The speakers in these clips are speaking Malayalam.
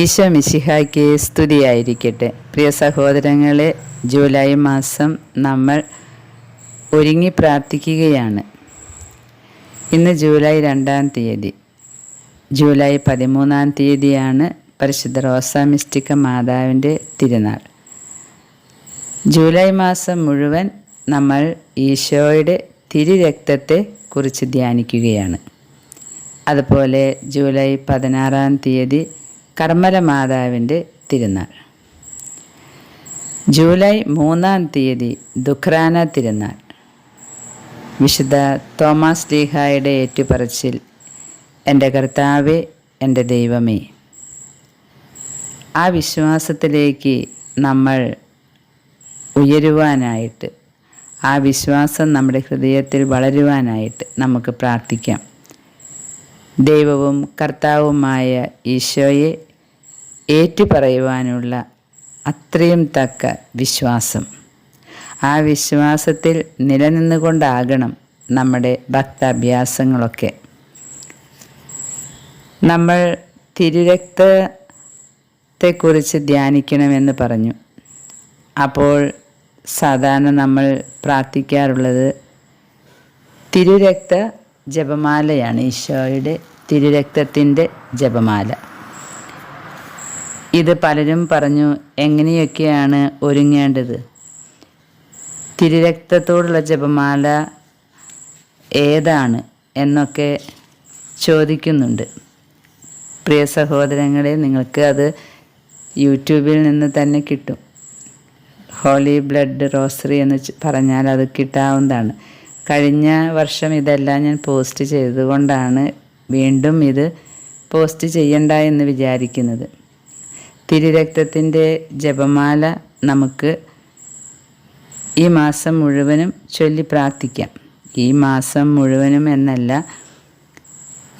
ഈശോ മിശിഹായ്ക്ക് സ്തുതിയായിരിക്കട്ടെ. പ്രിയ സഹോദരങ്ങളെ ജൂലൈ മാസം നമ്മൾ ഒരുങ്ങി പ്രാർത്ഥിക്കുകയാണ്. ഇന്ന് ജൂലൈ രണ്ടാം തീയതി. ജൂലൈ പതിമൂന്നാം തീയതിയാണ് പരിശുദ്ധ റോസ മിസ്റ്റിക്ക മാതാവിന്റെ തിരുനാൾ. ജൂലൈ മാസം മുഴുവൻ നമ്മൾ ഈശോയുടെ തിരുരക്തത്തെ കുറിച്ച് ധ്യാനിക്കുകയാണ്. അതുപോലെ ജൂലൈ പതിനാറാം തീയതി കർമ്മല മാതാവിന്റെ തിരുനാൾ. ജൂലൈ മൂന്നാം തീയതി ദുഖ്രാന തിരുനാൾ. വിശുദ്ധ തോമസ് ലീഹായുടെ ഏറ്റുപറച്ചിൽ എന്റെ കർത്താവേ എന്റെ ദൈവമേ ആ വിശ്വാസത്തിലേക്ക് നമ്മൾ ഉയരുവാനായിട്ട് ആ വിശ്വാസം നമ്മുടെ ഹൃദയത്തിൽ വളരുവാനായിട്ട് നമുക്ക് പ്രാർത്ഥിക്കാം. ദൈവവും കർത്താവുമായ ഈശോയെ ഏറ്റുപറയുവാനുള്ള അത്രയും തക്ക വിശ്വാസം. ആ വിശ്വാസത്തിൽ നിലനിന്നുകൊണ്ടാകണം നമ്മുടെ ഭക്താഭ്യാസങ്ങളൊക്കെ. നമ്മൾ തിരുരക്തത്തെക്കുറിച്ച് ധ്യാനിക്കണമെന്ന് പറഞ്ഞു. അപ്പോൾ സാധാരണ നമ്മൾ പ്രാർത്ഥിക്കാറുള്ളത് തിരുരക്ത ജപമാലയാണ് ഈശോയുടെ തിരുരക്തത്തിന്റെ ജപമാല. ഇത് പലരും പറഞ്ഞു എങ്ങനെയൊക്കെയാണ് ഒരുങ്ങേണ്ടത്? തിരുരക്തത്തോടുള്ള ജപമാല ഏതാണ് എന്നൊക്കെ ചോദിക്കുന്നുണ്ട്. പ്രിയ സഹോദരങ്ങളെ നിങ്ങൾക്ക് അത് യൂട്യൂബിൽ നിന്ന് തന്നെ കിട്ടും. ഹോളി ബ്ലഡ് റോസറി എന്ന് പറഞ്ഞാൽ അത് കിട്ടാവുന്നതാണ്. കഴിഞ്ഞ വർഷം ഇതെല്ലാം ഞാൻ പോസ്റ്റ് ചെയ്തുകൊണ്ടാണ് വീണ്ടും ഇത് പോസ്റ്റ് ചെയ്യണ്ട എന്ന് വിചാരിക്കുന്നത്. തിരുരക്തത്തിന്റെ ജപമാല നമുക്ക് ഈ മാസം മുഴുവനും ചൊല്ലി പ്രാർത്ഥിക്കാം. ഈ മാസം മുഴുവനും എന്നല്ല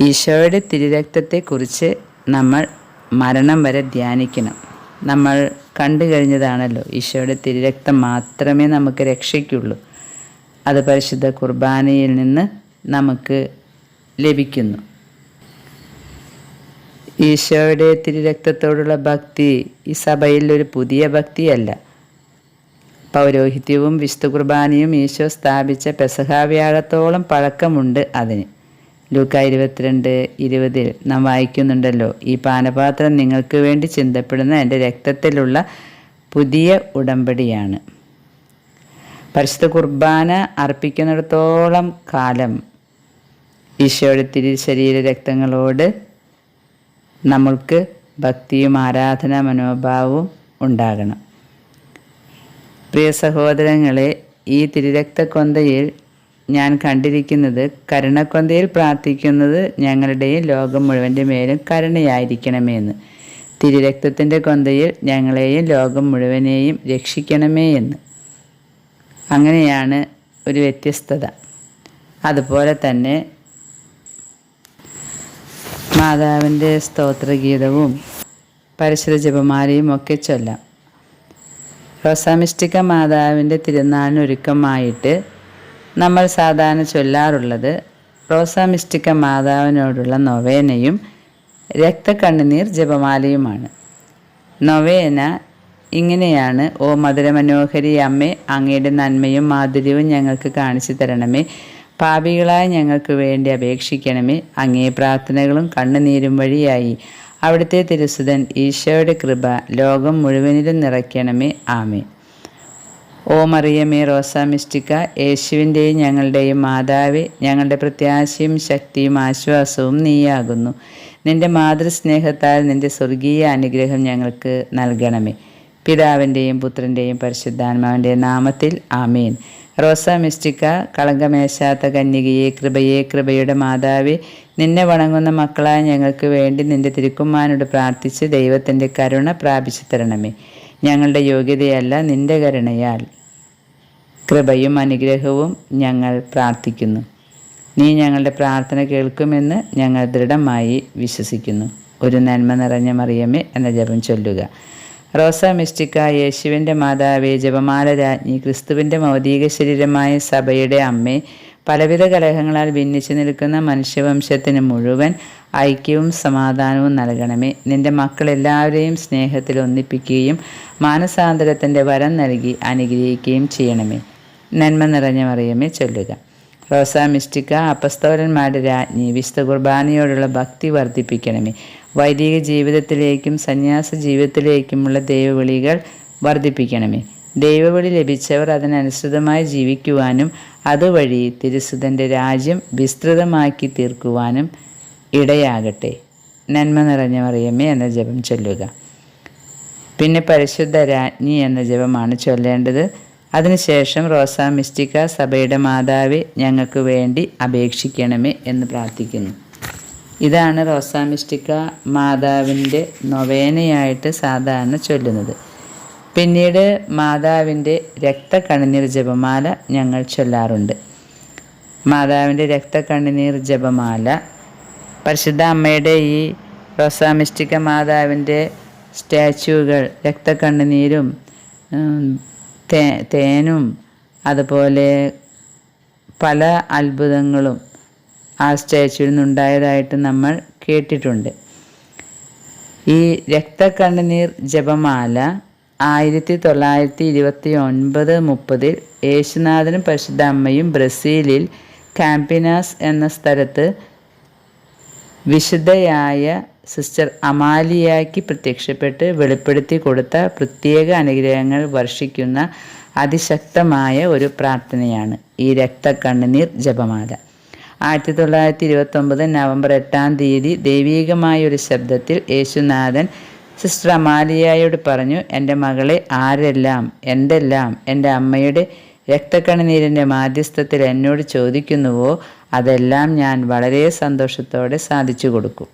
ഈശോയുടെ തിരുരക്തത്തെക്കുറിച്ച് നമ്മൾ മരണം വരെ ധ്യാനിക്കണം. നമ്മൾ കണ്ടു കഴിഞ്ഞതാണല്ലോ ഈശോയുടെ തിരുരക്തം മാത്രമേ നമുക്ക് രക്ഷയ്ക്കുള്ളൂ. അത് പരിശുദ്ധ കുർബാനയിൽ നിന്ന് നമുക്ക് ലഭിക്കുന്നു. ഈശോയുടെ തിരുരക്തത്തോടുള്ള ഭക്തി ഈ സഭയിൽ ഒരു പുതിയ ഭക്തിയല്ല. പൗരോഹിത്യവും വിശുദ്ധ കുർബാനയും ഈശോ സ്ഥാപിച്ച പെസഹാവ്യാഴത്തോളം പഴക്കമുണ്ട് അതിന്. ലൂക്ക ഇരുപത്തിരണ്ട് ഇരുപതിൽ നാം വായിക്കുന്നുണ്ടല്ലോ ഈ പാനപാത്രം നിങ്ങൾക്ക് വേണ്ടി ചിന്തപ്പെടുന്ന എന്റെ രക്തത്തിലുള്ള പുതിയ ഉടമ്പടിയാണ്. പരിശുദ്ധ കുർബാന അർപ്പിക്കുന്നിടത്തോളം കാലം ഈശോയുടെ തിരി ശരീര രക്തങ്ങളോട് നമ്മൾക്ക് ഭക്തിയും ആരാധന മനോഭാവവും ഉണ്ടാകണം. പ്രിയ സഹോദരങ്ങളെ ഈ തിരുരക്തക്കൊന്തയിൽ ഞാൻ കണ്ടിരിക്കുന്നത് കരുണക്കൊന്തയിൽ പ്രാർത്ഥിക്കുന്നത് ഞങ്ങളുടെയും ലോകം മുഴുവന്റെ മേലും കരുണയായിരിക്കണമേ എന്ന് തിരുരക്തത്തിന്റെ കൊന്തയിൽ ഞങ്ങളെയും ലോകം മുഴുവനെയും രക്ഷിക്കണമേ എന്ന് അങ്ങനെയാണ് ഒരു വ്യത്യസ്തത. അതുപോലെ തന്നെ മാതാവിന്റെ സ്തോത്രഗീതവും പരിശുദ്ധ ജപമാലയും ഒക്കെ ചൊല്ലാം. റോസാമിഷ്ടിക മാതാവിന്റെ തിരുനാളിനൊരുക്കമായിട്ട് നമ്മൾ സാധാരണ ചൊല്ലാറുള്ളത് റോസാമിഷ്ടിക മാതാവിനോടുള്ള നൊവേനയും രക്തക്കണ്ണുനീർ ജപമാലയുമാണ്. നൊവേന ഇങ്ങനെയാണ് ഓ മധുരമനോഹരി അമ്മേ അങ്ങയുടെ നന്മയും മാധുര്യവും ഞങ്ങൾക്ക് കാണിച്ചു തരണമേ പാപികളായ ഞങ്ങൾക്ക് വേണ്ടി അപേക്ഷിക്കണമേ. അങ്ങേ പ്രാർത്ഥനകളും കണ്ണുനീരും വഴിയായി. അവിടുത്തെ തിരുസുതൻ ഈശോയുടെ കൃപ ലോകം മുഴുവനിലും നിറയ്ക്കണമേ. ആമേ ഓ മറിയമേ റോസ മിസ്റ്റിക്ക യേശുവിന്റെയും ഞങ്ങളുടെയും മാതാവേ ഞങ്ങളുടെ പ്രത്യാശയും ശക്തിയും ആശ്വാസവും നീയാകുന്നു. നിന്റെ മാതൃസ്നേഹത്താൽ നിന്റെ സ്വർഗീയ അനുഗ്രഹം ഞങ്ങൾക്ക് നൽകണമേ. പിതാവിന്റെയും പുത്രന്റെയും പരിശുദ്ധാത്മാവിന്റെ നാമത്തിൽ ആമീൻ. റോസ മിസ്റ്റിക്ക കളങ്കമേശാത്ത കന്യകയെ കൃപയെ കൃപയുടെ മാതാവേ നിന്നെ വണങ്ങുന്ന മക്കളായ ഞങ്ങൾക്ക് വേണ്ടി നിന്റെ തിരുക്കുമാനോട് പ്രാർത്ഥിച്ച് ദൈവത്തിന്റെ കരുണ പ്രാപിച്ചു തരണമേ. ഞങ്ങളുടെ യോഗ്യതയല്ല നിന്റെ കരുണയാൽ. കൃപയും അനുഗ്രഹവും ഞങ്ങൾ പ്രാർത്ഥിക്കുന്നു. നീ ഞങ്ങളുടെ പ്രാർത്ഥന കേൾക്കുമെന്ന് ഞങ്ങൾ ദൃഢമായി വിശ്വസിക്കുന്നു. ഒരു നന്മ നിറഞ്ഞ മറിയമേ എന്ന ജപം ചൊല്ലുക. റോസ മിസ്റ്റിക്ക യേശുവിന്റെ മാതാവേ ജപമാല രാജ്ഞി ക്രിസ്തുവിന്റെ മൗതിക ശരീരമായ സഭയുടെ അമ്മേ പലവിധ കലഹങ്ങളാൽ ഭിന്നിച്ചു നിൽക്കുന്ന മനുഷ്യവംശത്തിന് മുഴുവൻ ഐക്യവും സമാധാനവും നൽകണമേ. നിന്റെ മക്കളെല്ലാവരെയും സ്നേഹത്തിൽ ഒന്നിപ്പിക്കുകയും മാനസാന്തരത്തിന്റെ വരം നൽകി അനുഗ്രഹിക്കുകയും ചെയ്യണമേ. നന്മ നിറഞ്ഞ മറിയമേ ചൊല്ലുക. റോസ മിസ്റ്റിക്ക അപ്പസ്തോലന്മാരുടെ രാജ്ഞി വിശുദ്ധ കുർബാനയോടുള്ള ഭക്തി വർദ്ധിപ്പിക്കണമേ. വൈദിക ജീവിതത്തിലേക്കും സന്യാസ ജീവിതത്തിലേക്കുമുള്ള ദൈവവിളികൾ വർദ്ധിപ്പിക്കണമേ. ദൈവവിളി ലഭിച്ചവർ അതിനനുസൃതമായി ജീവിക്കുവാനും അതുവഴി തിരുസുതന്റെ രാജ്യം വിസ്തൃതമാക്കി തീർക്കുവാനും ഇടയാകട്ടെ. നന്മ നിറഞ്ഞ മറിയമ്മേ എന്ന ജപം ചൊല്ലുക. പിന്നെ പരിശുദ്ധ രാജ്ഞി എന്ന ജപമാണ് ചൊല്ലേണ്ടത്. അതിനുശേഷം റോസാ മിസ്റ്റിക്ക സഭയുടെ മാതാവെ ഞങ്ങൾക്ക് വേണ്ടി അപേക്ഷിക്കണമേ എന്ന് പ്രാർത്ഥിക്കുന്നു. ഇതാണ് റോസാ മിസ്റ്റിക്ക മാതാവിന്റെ നൊവേനയായിട്ട് സാധാരണ ചൊല്ലുന്നത്. പിന്നീട് മാതാവിന്റെ രക്തക്കണ്ണുനീർ ജപമാല ഞങ്ങൾ ചൊല്ലാറുണ്ട്. മാതാവിന്റെ രക്തക്കണ്ണുനീർ ജപമാല. പരിശുദ്ധ അമ്മയുടെ ഈ റോസാ മിസ്റ്റിക്ക മാതാവിന്റെ സ്റ്റാച്യൂകൾ രക്തക്കണ്ണുനീരും തേനും അതുപോലെ പല അത്ഭുതങ്ങളും ആ സ്റ്റാച്ചുവിൽ നിന്നുണ്ടായതായിട്ട് നമ്മൾ കേട്ടിട്ടുണ്ട്. ഈ രക്തക്കണ്ണുനീർ ജപമാല ആയിരത്തി തൊള്ളായിരത്തി ഇരുപത്തി ഒൻപത് മുപ്പതിൽ യേശുനാഥനും പരിശുദ്ധ അമ്മയും ബ്രസീലിൽ കാമ്പിനാസ് എന്ന സ്ഥലത്ത് വിശുദ്ധയായ സിസ്റ്റർ അമാലിയാക്കി പ്രത്യക്ഷപ്പെട്ട് വെളിപ്പെടുത്തി കൊടുത്ത പ്രത്യേക അനുഗ്രഹങ്ങൾ വർഷിക്കുന്ന അതിശക്തമായ ഒരു പ്രാർത്ഥനയാണ് ഈ രക്തക്കണ്ണുനീർ ജപമാല. ആയിരത്തി തൊള്ളായിരത്തി ഇരുപത്തൊമ്പത് നവംബർ എട്ടാം തീയതി ദൈവീകമായ ഒരു ശബ്ദത്തിൽ യേശുനാഥൻ സിസ്റ്റർ അമാലിയായോട് പറഞ്ഞു എന്റെ മകളെ ആരെല്ലാം എന്തെല്ലാം എന്റെ അമ്മയുടെ രക്തക്കണ്ണുനീരിന്റെ മാധ്യസ്ഥത്തിൽ എന്നോട് ചോദിക്കുന്നുവോ അതെല്ലാം ഞാൻ വളരെ സന്തോഷത്തോടെ സാധിച്ചു കൊടുക്കും.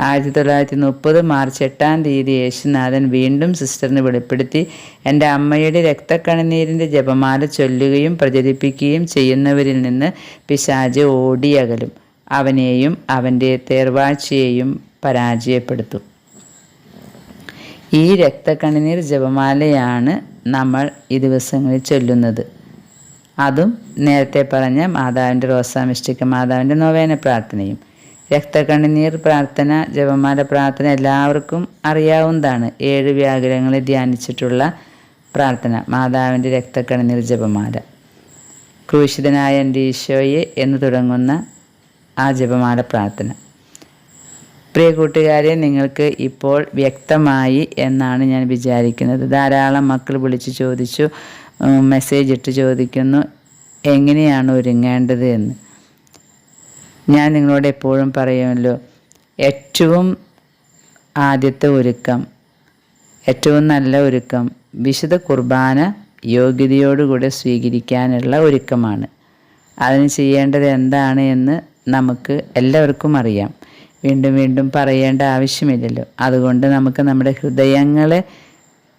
ആയിരത്തി തൊള്ളായിരത്തി മുപ്പത് മാർച്ച് എട്ടാം തീയതി യേശുനാഥൻ വീണ്ടും സിസ്റ്ററിന് വെളിപ്പെടുത്തി. എന്റെ അമ്മയുടെ രക്തക്കണനീരിന്റെ ജപമാല ചൊല്ലുകയും പ്രചരിപ്പിക്കുകയും ചെയ്യുന്നവരിൽ നിന്ന് പിശാജ് ഓടിയകലും. അവനെയും അവന്റെ തേർവാഴ്ചയെയും പരാജയപ്പെടുത്തും. ഈ രക്തക്കണിനീർ ജപമാലയാണ് നമ്മൾ ഈ ദിവസങ്ങളിൽ ചൊല്ലുന്നത്. അതും നേരത്തെ പറഞ്ഞ മാതാവിന്റെ റോസാമിഷ്ടിക്ക മാതാവിന്റെ നോവേന പ്രാർത്ഥനയും. രക്തക്കണ്ണുനീർ പ്രാർത്ഥന ജപമാല പ്രാർത്ഥന എല്ലാവർക്കും അറിയാവുന്നതാണ്. ഏഴ് വ്യാകുലങ്ങളെ ധ്യാനിച്ചിട്ടുള്ള പ്രാർത്ഥന. മാതാവിന്റെ രക്തക്കണ്ണുനീർ ജപമാല. ക്രൂശിതനായ എന്റെ ഈശോയെ എന്ന് തുടങ്ങുന്ന ആ ജപമാല പ്രാർത്ഥന. പ്രിയ കൂട്ടുകാരെ നിങ്ങൾക്ക് ഇപ്പോൾ വ്യക്തമായി എന്നാണ് ഞാൻ വിചാരിക്കുന്നത്. ധാരാളം മക്കൾ വിളിച്ച് ചോദിച്ചു മെസ്സേജ് ഇട്ട് ചോദിക്കുന്നു എങ്ങനെയാണ് ഒരുങ്ങേണ്ടത് എന്ന്. ഞാൻ നിങ്ങളോട് എപ്പോഴും പറയുമല്ലോ ഏറ്റവും ആദ്യത്തെ ഒരുക്കം ഏറ്റവും നല്ല ഒരുക്കം വിശുദ്ധ കുർബാന യോഗ്യതയോടുകൂടെ സ്വീകരിക്കാനുള്ള ഒരുക്കമാണ്. അതിന് ചെയ്യേണ്ടത് എന്താണ് എന്ന് നമുക്ക് എല്ലാവർക്കും അറിയാം. വീണ്ടും വീണ്ടും പറയേണ്ട ആവശ്യമില്ലല്ലോ. അതുകൊണ്ട് നമുക്ക് നമ്മുടെ ഹൃദയങ്ങളെ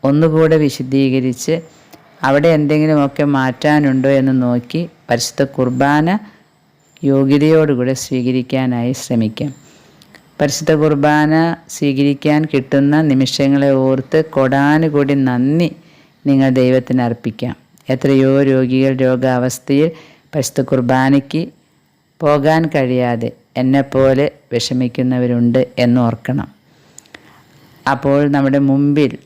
ഒന്നുകൂടെ വിശദീകരിച്ച് അവിടെ എന്തെങ്കിലുമൊക്കെ മാറ്റാനുണ്ടോ എന്ന് നോക്കി പരിശുദ്ധ കുർബാന യോഗ്യതയോടുകൂടെ സ്വീകരിക്കാനായി ശ്രമിക്കാം. പരിശുദ്ധ കുർബാന സ്വീകരിക്കാൻ കിട്ടുന്ന നിമിഷങ്ങളെ ഓർത്ത് കൊടാനുകൂടി നന്ദി നിങ്ങൾ ദൈവത്തിന് അർപ്പിക്കാം. എത്രയോ രോഗികൾ രോഗാവസ്ഥയിൽ പരിശുദ്ധ കുർബാനയ്ക്ക് പോകാൻ കഴിയാതെ എന്നെപ്പോലെ വിഷമിക്കുന്നവരുണ്ട് എന്നോർക്കണം അപ്പോൾ നമ്മുടെ മുമ്പിൽ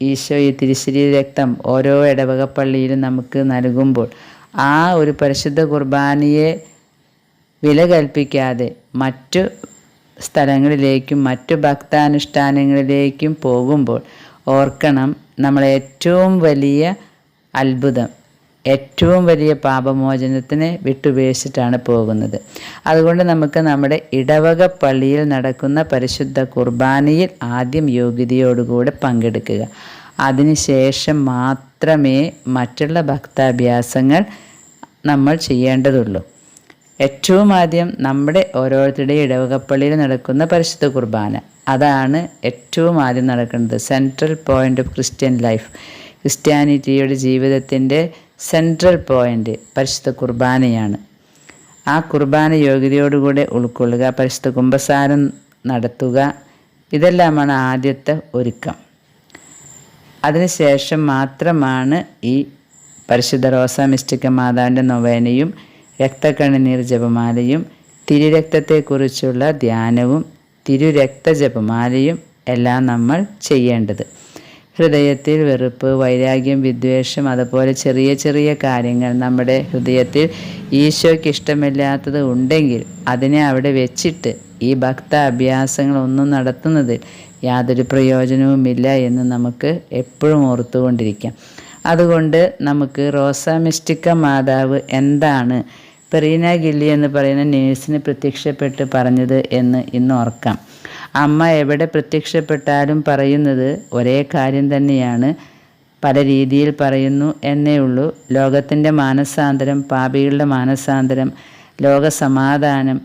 ഈശോ ഈ തിരിശ്ശേരി രക്തം ഓരോ ഇടവകപ്പള്ളിയിലും നമുക്ക് നൽകുമ്പോൾ ആ ഒരു പരിശുദ്ധ കുർബാനയെ വില കൽപ്പിക്കാതെ മറ്റു സ്ഥലങ്ങളിലേക്കും മറ്റു ഭക്താനുഷ്ഠാനങ്ങളിലേക്കും പോകുമ്പോൾ ഓർക്കണം നമ്മൾ ഏറ്റവും വലിയ അത്ഭുതം ഏറ്റവും വലിയ പാപമോചനത്തിന് വിട്ടുപേക്ഷിച്ചിട്ടാണ് പോകുന്നത്. അതുകൊണ്ട് നമുക്ക് നമ്മുടെ ഇടവക പള്ളിയിൽ നടക്കുന്ന പരിശുദ്ധ കുർബാനയിൽ ആദ്യം യോഗ്യതയോടുകൂടെ പങ്കെടുക്കുക. അതിനുശേഷം മാത്രമേ മറ്റുള്ള ഭക്താഭ്യാസങ്ങൾ നമ്മൾ ചെയ്യേണ്ടതുള്ളൂ. ഏറ്റവും ആദ്യം നമ്മുടെ ഓരോരുത്തരുടെയും ഇടവകപ്പള്ളിയിൽ നടക്കുന്ന പരിശുദ്ധ കുർബാന. അതാണ് ഏറ്റവും ആദ്യം നടക്കുന്നത്. Central point of Christian life ക്രിസ്ത്യാനിറ്റിയുടെ ജീവിതത്തിന്റെ സെൻട്രൽ പോയിന്റ് പരിശുദ്ധ കുർബാനയാണ്. ആ കുർബാന യോഗ്യതയോടുകൂടെ ഉൾക്കൊള്ളുക പരിശുദ്ധ കുംഭസാരം നടത്തുക ഇതെല്ലാമാണ് ആദ്യത്തെ ഒരുക്കം. അതിനുശേഷം മാത്രമാണ് ഈ പരിശുദ്ധ റോസ മിസ്റ്റിക്ക മാതാവിന്റെ നൊവേനയും രക്തക്കണ്ണുനീർ ജപമാലയും തിരുരക്തത്തെക്കുറിച്ചുള്ള ധ്യാനവും തിരുരക്തജപമാലയും എല്ലാം നമ്മൾ ചെയ്യേണ്ടത്. ഹൃദയത്തിൽ വെറുപ്പ് വൈരാഗ്യം വിദ്വേഷം അതുപോലെ ചെറിയ ചെറിയ കാര്യങ്ങൾ നമ്മുടെ ഹൃദയത്തിൽ ഈശോയ്ക്ക് ഇഷ്ടമില്ലാത്തത് ഉണ്ടെങ്കിൽ അതിനെ അവിടെ വെച്ചിട്ട് ഈ ഭക്ത അഭ്യാസങ്ങളൊന്നും നടത്തുന്നതിൽ യാതൊരു പ്രയോജനവുമില്ല എന്ന് നമുക്ക് എപ്പോഴും ഓർത്തുകൊണ്ടിരിക്കാം. അതുകൊണ്ട് നമുക്ക് റോസാ മിസ്റ്റിക്ക മാതാവ് എന്താണ് പെറീന ഗില്ലി എന്ന് പറയുന്ന നേഴ്സിന് പ്രത്യക്ഷപ്പെട്ട് പറഞ്ഞത് എന്ന് ഇന്ന് ഓർക്കാം. അമ്മ എവിടെ പ്രത്യക്ഷപ്പെട്ടാലും പറയുന്നത് ഒരേ കാര്യം തന്നെയാണ്. പല രീതിയിൽ പറയുന്നു എന്നേ ഉള്ളൂ. ലോകത്തിന്റെ മാനസാന്തരം പാപികളുടെ മാനസാന്തരം ലോകസമാധാനം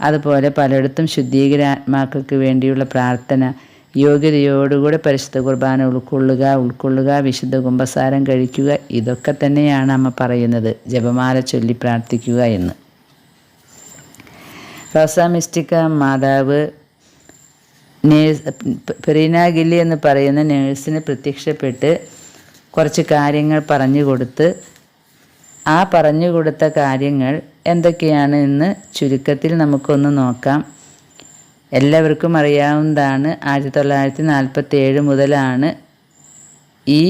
അതുപോലെ പലയിടത്തും ശുദ്ധീകരാത്മാക്കൾക്ക് വേണ്ടിയുള്ള പ്രാർത്ഥന യോഗ്യതയോടുകൂടെ പരിശുദ്ധ കുർബാന ഉൾക്കൊള്ളുക ഉൾക്കൊള്ളുക വിശുദ്ധ കുംഭസാരം കഴിക്കുക ഇതൊക്കെ തന്നെയാണ് അമ്മ പറയുന്നത്. ജപമാല ചൊല്ലി പ്രാർത്ഥിക്കുക എന്ന്. റോസ മിസ്റ്റിക്ക മാതാവ് നേഴ്സ് പെറീന ഗില്ലി എന്ന് പറയുന്ന നേഴ്സിന് പ്രത്യക്ഷപ്പെട്ട് കുറച്ച് കാര്യങ്ങൾ പറഞ്ഞു കൊടുത്ത് ആ പറഞ്ഞു കൊടുത്ത കാര്യങ്ങൾ എന്തൊക്കെയാണ് എന്ന് ചുരുക്കത്തിൽ നമുക്കൊന്ന് നോക്കാം. എല്ലാവർക്കും അറിയാവുന്നതാണ് ആയിരത്തി തൊള്ളായിരത്തി നാൽപ്പത്തി ഏഴ് മുതലാണ് ഈ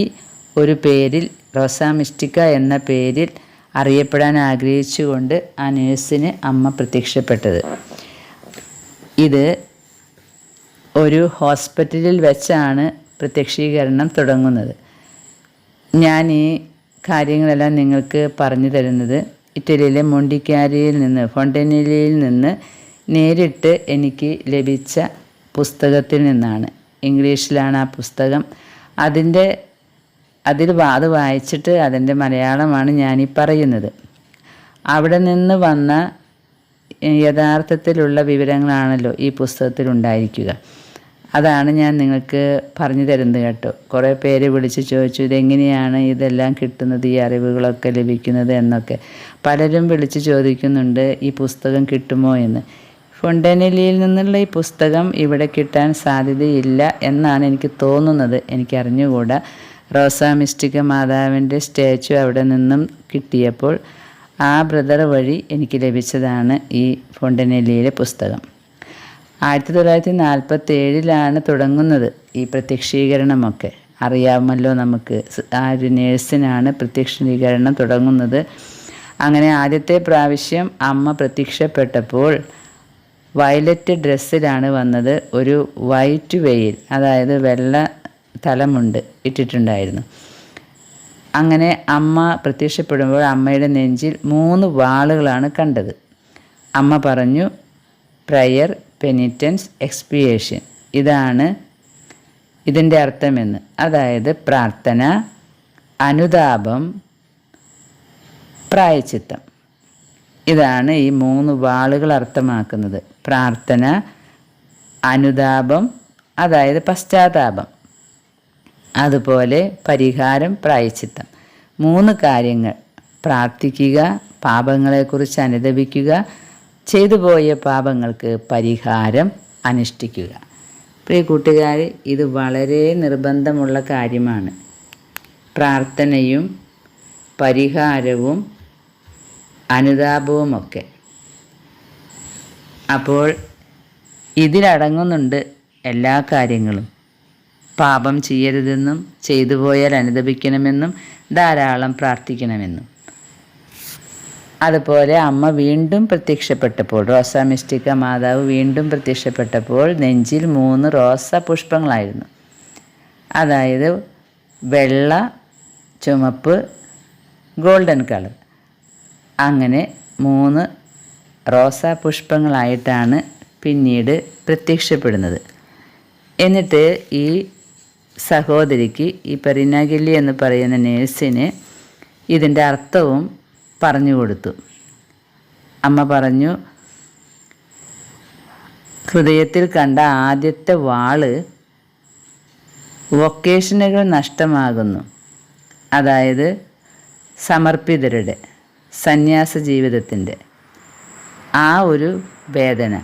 ഒരു പേരിൽ റോസാ മിസ്റ്റിക്ക എന്ന പേരിൽ അറിയപ്പെടാൻ ആഗ്രഹിച്ചുകൊണ്ട് ആ നേഴ്സിന് അമ്മ പ്രത്യക്ഷപ്പെട്ടത്. ഇത് ഒരു ഹോസ്പിറ്റലിൽ വെച്ചാണ് പ്രത്യക്ഷീകരണം തുടങ്ങുന്നത്. ഞാൻ ഈ കാര്യങ്ങളെല്ലാം നിങ്ങൾക്ക് പറഞ്ഞു തരുന്നത് ഇറ്റലിയിലെ മൊണ്ടിക്കാരിയിൽ നിന്ന് ഫോണ്ടനിലിയിൽ നിന്ന് നേരിട്ട് എനിക്ക് ലഭിച്ച പുസ്തകത്തിൽ നിന്നാണ്. ഇംഗ്ലീഷിലാണ് ആ പുസ്തകം. അതിന്റെ അതിൽ അത് വായിച്ചിട്ട് അതിന്റെ മലയാളമാണ് ഞാനീ പറയുന്നത്. അവിടെ നിന്ന് വന്ന യഥാർത്ഥത്തിലുള്ള വിവരങ്ങളാണല്ലോ ഈ പുസ്തകത്തിൽ ഉണ്ടായിരിക്കുക. അതാണ് ഞാൻ നിങ്ങൾക്ക് പറഞ്ഞു തരുന്നത് കേട്ടോ. കുറേ പേര് വിളിച്ച് ചോദിച്ചു ഇതെങ്ങനെയാണ് ഇതെല്ലാം കിട്ടുന്നത്? ഈ അറിവുകളൊക്കെ ലഭിക്കുന്നത്? എന്നൊക്കെ. പലരും വിളിച്ച് ചോദിക്കുന്നുണ്ട് ഈ പുസ്തകം കിട്ടുമോ? എന്ന്. ഫൊണ്ടനലിയിൽ നിന്നുള്ള ഈ പുസ്തകം ഇവിടെ കിട്ടാൻ സാധ്യതയില്ല എന്നാണ് എനിക്ക് തോന്നുന്നത്. എനിക്കറിഞ്ഞുകൂടാ റോസാ മിസ്റ്റിക മാതാവിന്റെ സ്റ്റാച്ചു അവിടെ നിന്നും കിട്ടിയപ്പോൾ ആ ബ്രദർ വഴി എനിക്ക് ലഭിച്ചതാണ് ഈ ഫൊണ്ടനലിയിലെ പുസ്തകം. ആയിരത്തി തൊള്ളായിരത്തി നാൽപ്പത്തി ഏഴിലാണ് തുടങ്ങുന്നത് ഈ പ്രത്യക്ഷീകരണമൊക്കെ. അറിയാമല്ലോ നമുക്ക് ആ ഒരു നേഴ്സിനാണ് പ്രത്യക്ഷീകരണം തുടങ്ങുന്നത്. അങ്ങനെ ആദ്യത്തെ പ്രാവശ്യം അമ്മ പ്രത്യക്ഷപ്പെട്ടപ്പോൾ വയലറ്റ് ഡ്രസ്സിലാണ് വന്നത്. ഒരു വൈറ്റ് വെയിൽ അതായത് വെള്ള തലമുണ്ട് ഇട്ടിട്ടുണ്ടായിരുന്നു. അങ്ങനെ അമ്മ പ്രത്യക്ഷപ്പെടുമ്പോൾ അമ്മയുടെ നെഞ്ചിൽ മൂന്ന് വാളുകളാണ് കണ്ടത്. അമ്മ പറഞ്ഞു പ്രയർ പെനിറ്റൻസ് എക്സ്പിയേഷൻ ഇതാണ് ഇതിന്റെ അർത്ഥമെന്ന്. അതായത് പ്രാർത്ഥന അനുതാപം പ്രായച്ചിത്തം. ഇതാണ് ഈ മൂന്ന് വാളുകൾ അർത്ഥമാക്കുന്നത്. പ്രാർത്ഥന അനുതാപം അതായത് പശ്ചാത്താപം. അതുപോലെ പരിഹാരം പ്രായച്ചിത്തം മൂന്ന് കാര്യങ്ങൾ. പ്രാർത്ഥിക്കുക പാപങ്ങളെക്കുറിച്ച് അനുദപിക്കുക ചെയ്തുപോയ പാപങ്ങൾക്ക് പരിഹാരം അനുഷ്ഠിക്കുക. പ്രിയ കൂട്ടുകാർ ഇത് വളരെ നിർബന്ധമുള്ള കാര്യമാണ്. പ്രാർത്ഥനയും പരിഹാരവും അനുതാപവുമൊക്കെ. അപ്പോൾ ഇതിലടങ്ങുന്നുണ്ട് എല്ലാ കാര്യങ്ങളും. പാപം ചെയ്യരുതെന്നും ചെയ്തു പോയാൽ അനുദപിക്കണമെന്നും ധാരാളം പ്രാർത്ഥിക്കണമെന്നും. അതുപോലെ അമ്മ വീണ്ടും പ്രത്യക്ഷപ്പെട്ടപ്പോൾ റോസ മിസ്റ്റിക്ക മാതാവ് വീണ്ടും പ്രത്യക്ഷപ്പെട്ടപ്പോൾ നെഞ്ചിൽ മൂന്ന് റോസ പുഷ്പങ്ങളായിരുന്നു. അതായത് വെള്ള ചുമപ്പ് ഗോൾഡൻ കളർ. അങ്ങനെ മൂന്ന് റോസാ പുഷ്പങ്ങളായിട്ടാണ് പിന്നീട് പ്രത്യക്ഷപ്പെടുന്നത്. എന്നിട്ട് ഈ സഹോദരിക്ക് ഈ പെറിനാഗില്ലി എന്ന് പറയുന്ന നേഴ്സിന് ഇതിന്റെ അർത്ഥവും പറഞ്ഞു കൊടുത്തു. അമ്മ പറഞ്ഞു ഹൃദയത്തിൽ കണ്ട ആദ്യത്തെ വാൾ വൊക്കേഷനുകൾ നഷ്ടമാകുന്നു. അതായത് സമർപ്പിതരുടെ സന്യാസ ജീവിതത്തിന്റെ. ആ ഒരു വേദന.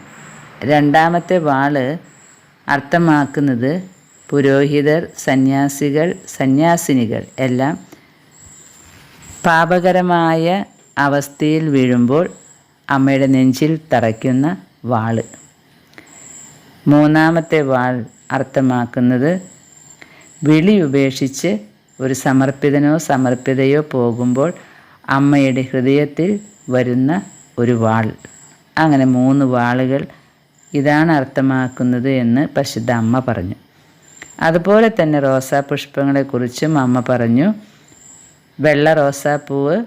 രണ്ടാമത്തെ വാൾ അർത്ഥമാക്കുന്നത് പുരോഹിതർ സന്യാസികൾ സന്യാസിനികൾ എല്ലാം പാപകരമായ അവസ്ഥയിൽ വീഴുമ്പോൾ അമ്മയുടെ നെഞ്ചിൽ തറയ്ക്കുന്ന വാൾ. മൂന്നാമത്തെ വാൾ അർത്ഥമാക്കുന്നത് വിളി ഉപേക്ഷിച്ച് ഒരു സമർപ്പിതനോ സമർപ്പിതയോ പോകുമ്പോൾ അമ്മയുടെ ഹൃദയത്തിൽ വരുന്ന ഒരു വാൾ. അങ്ങനെ മൂന്ന് വാളുകൾ ഇതാണ് അർത്ഥമാക്കുന്നത് എന്ന് പരിശുദ്ധ അമ്മ പറഞ്ഞു. അതുപോലെ തന്നെ റോസാ പുഷ്പങ്ങളെക്കുറിച്ചും അമ്മ പറഞ്ഞു. വെള്ള റോസാപ്പൂവ്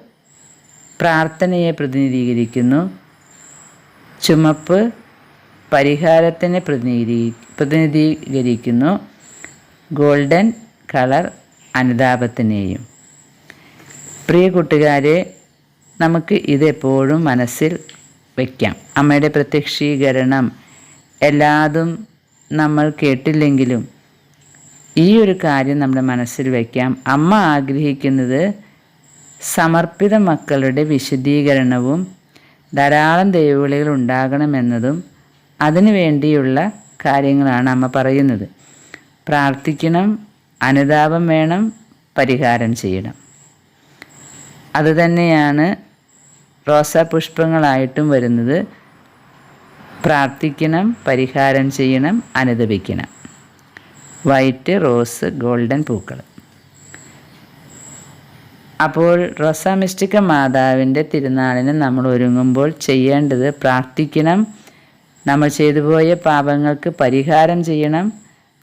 പ്രാർത്ഥനയെ പ്രതിനിധീകരിക്കുന്നു. ചുമപ്പ് പരിഹാരത്തിനെ പ്രതിനിധീ പ്രതിനിധീകരിക്കുന്നു. Golden colour അനുതാപത്തിനെയും. പ്രിയ കൂട്ടുകാരെ നമുക്ക് ഇതെപ്പോഴും മനസ്സിൽ വയ്ക്കാം അമ്മയുടെ പ്രത്യക്ഷീകരണം എല്ലാതും നമ്മൾ കേട്ടില്ലെങ്കിലും ഈ ഒരു കാര്യം നമ്മുടെ മനസ്സിൽ വയ്ക്കാം അമ്മ ആഗ്രഹിക്കുന്നത് സമർപ്പിത മക്കളുടെ വിശദീകരണവും ധാരാളം ദൈവവിളികൾ ഉണ്ടാകണമെന്നതും അതിനു വേണ്ടിയുള്ള കാര്യങ്ങളാണ് അമ്മ പറയുന്നത്. പ്രാർത്ഥിക്കണം അനുതാപം വേണം പരിഹാരം ചെയ്യണം. അതുതന്നെയാണ് റോസാപുഷ്പങ്ങളായിട്ടും വരുന്നത് പ്രാർത്ഥിക്കണം പരിഹാരം ചെയ്യണം അനുദപിക്കണം. വൈറ്റ് റോസ് ഗോൾഡൻ പൂക്കൾ. അപ്പോൾ റോസാമിസ്റ്റിക്ക മാതാവിന്റെ തിരുനാളിന് നമ്മൾ ഒരുങ്ങുമ്പോൾ ചെയ്യേണ്ടത് പ്രാർത്ഥിക്കണം. നമ്മൾ ചെയ്തു പോയ പാപങ്ങൾക്ക് പരിഹാരം ചെയ്യണം.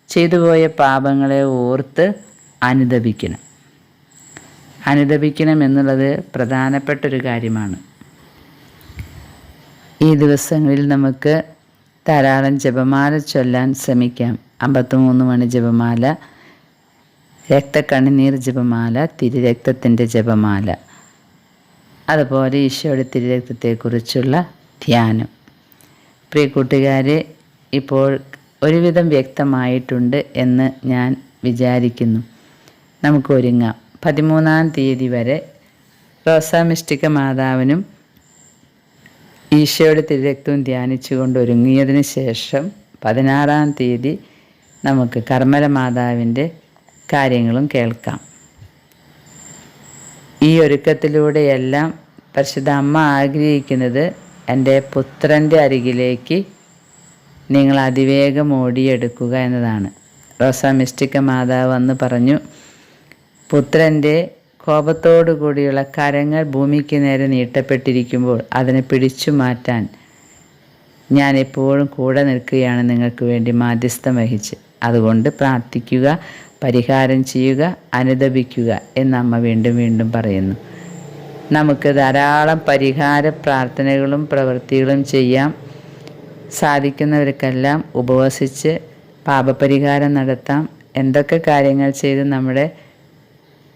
ചെയ്തു പോയ പാപങ്ങളെ ഓർത്ത് അനുദപിക്കണം. അനുദപിക്കണം എന്നുള്ളത് പ്രധാനപ്പെട്ട ഒരു കാര്യമാണ്. ഈ ദിവസങ്ങളിൽ നമുക്ക് ധാരാളം ജപമാല ചൊല്ലാൻ ശ്രമിക്കാം. അമ്പത്തിമൂന്ന് മണി ജപമാല രക്തക്കണ്ണുനീർ ജപമാല തിരുരക്തത്തിന്റെ ജപമാല. അതുപോലെ ഈശോയുടെ തിരുരക്തത്തെക്കുറിച്ചുള്ള ധ്യാനം. പ്രിയ കൂട്ടുകാരെ ഇപ്പോൾ ഒരുവിധം വ്യക്തമായിട്ടുണ്ട് എന്ന് ഞാൻ വിചാരിക്കുന്നു. നമുക്ക് ഒരുങ്ങാം. പതിമൂന്നാം തീയതി വരെ റോസാമിഷ്ടിക മാതാവിനും ഈശോയുടെ തിരക്തവും ധ്യാനിച്ചുകൊണ്ട് ഒരുങ്ങിയതിന് ശേഷം പതിനാറാം തീയതി നമുക്ക് കർമ്മല മാതാവിന്റെ കാര്യങ്ങളും കേൾക്കാം. ഈ ഒരുക്കത്തിലൂടെയെല്ലാം പരിശുദ്ധ അമ്മ ആഗ്രഹിക്കുന്നത് എന്റെ പുത്രന്റെ അരികിലേക്ക് നിങ്ങൾ അതിവേഗം ഓടിയെടുക്കുക എന്നതാണ്. റോസ മിസ്റ്റിക്ക മാതാവ് വന്ന് പറഞ്ഞു പുത്രന്റെ കോപത്തോടു കൂടിയുള്ള കരങ്ങൾ ഭൂമിക്ക് നേരെ നീട്ടപ്പെട്ടിരിക്കുമ്പോൾ അതിനെ പിടിച്ചു മാറ്റാൻ ഞാൻ എപ്പോഴും കൂടെ നിൽക്കുകയാണ് നിങ്ങൾക്ക് വേണ്ടി മാധ്യസ്ഥം വഹിച്ച്. അതുകൊണ്ട് പ്രാർത്ഥിക്കുക പരിഹാരം ചെയ്യുക അനുദപിക്കുക എന്ന് അമ്മ വീണ്ടും വീണ്ടും പറയുന്നു. നമുക്ക് ധാരാളം പരിഹാര പ്രാർത്ഥനകളും പ്രവൃത്തികളും ചെയ്യാം. സാധിക്കുന്നവർക്കെല്ലാം ഉപവസിച്ച് പാപപരിഹാരം നടത്താം. എന്തൊക്കെ കാര്യങ്ങൾ ചെയ്ത് നമ്മുടെ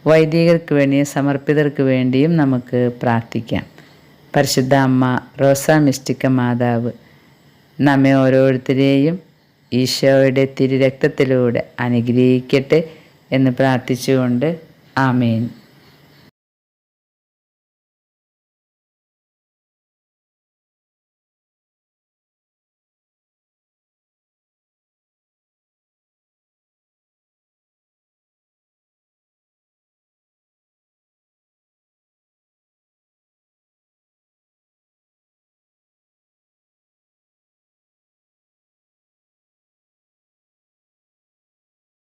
വൈദികർക്ക് വേണ്ടിയും സമർപ്പിതർക്ക് വേണ്ടിയും നമുക്ക് പ്രാർത്ഥിക്കാം. പരിശുദ്ധ അമ്മ റോസാ മിസ്റ്റിക്ക മാതാവ് നമ്മെ ഓരോരുത്തരെയും ഈശോയുടെ തിരുരക്തത്തിലൂടെ അനുഗ്രഹിക്കട്ടെ എന്ന് പ്രാർത്ഥിച്ചുകൊണ്ട് ആമേൻ.